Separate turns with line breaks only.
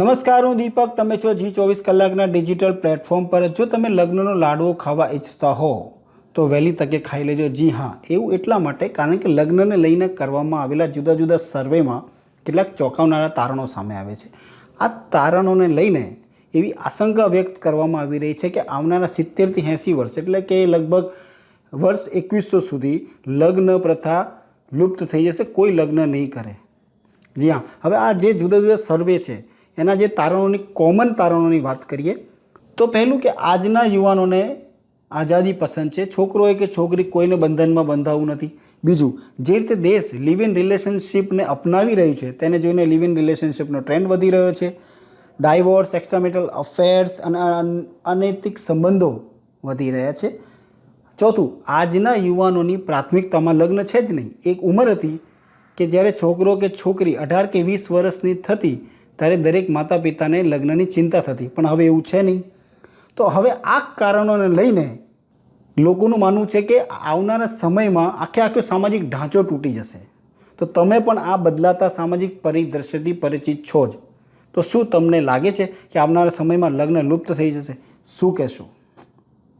નમસ્કાર, હું દીપક. તમે છો જી ચોવીસ કલાકના ડિજિટલ પ્લેટફોર્મ પર. જો તમે લગ્નનો લાડવો ખાવા ઈચ્છતા હો, તો વહેલી તકે ખાઈ લેજો. જી હા, એવું એટલા માટે કારણ કે લગ્નને લઈને કરવામાં આવેલા જુદા જુદા સર્વેમાં કેટલાક ચોંકાવનારા તારણો સામે આવે છે. આ તારણોને લઈને એવી આશંકા વ્યક્ત કરવામાં આવી રહી છે કે આવનારા સિત્તેરથી એંસી વર્ષ, એટલે કે લગભગ વર્ષ એકવીસો સુધી લગ્ન પ્રથા લુપ્ત થઈ જશે. કોઈ લગ્ન નહીં કરે. જી હા, હવે આ જે જુદા જુદા સર્વે છે એના જે તારણોની કોમન તારણોની વાત કરીએ, તો પહેલું કે આજના યુવાનોને આઝાદી પસંદ છે. છોકરો હોય કે છોકરી કોઈને બંધનમાં બંધાવવું નથી. બીજું, જે રીતે દેશ લિવ ઇન રિલેશનશિપને અપનાવી રહ્યું છે, તેને જોઈને લિવ ઇન રિલેશનશિપનો ટ્રેન્ડ વધી રહ્યો છે. ડાયવોર્સ એક્સ્ટ્રામેટલ અફેર્સ અને અનૈતિક સંબંધો વધી રહ્યા છે. ચોથું, આજના યુવાનોની પ્રાથમિકતામાં લગ્ન છે જ નહીં. એક ઉંમર હતી કે જ્યારે છોકરો કે છોકરી અઢાર કે વીસ વર્ષની થતી ત્યારે દરેક માતા પિતાને લગ્નની ચિંતા થતી. પણ હવે એવું છે નહીં. તો હવે આ કારણોને લઈને લોકોનું માનવું છે કે આવનારા સમયમાં આખે આખો સામાજિક ઢાંચો તૂટી જશે. તો તમે પણ આ બદલાતા સામાજિક પરિદ્રશ્યથી પરિચિત છો જ. તો શું તમને લાગે છે કે આવનારા સમયમાં લગ્ન લુપ્ત થઈ જશે? શું કહેશો?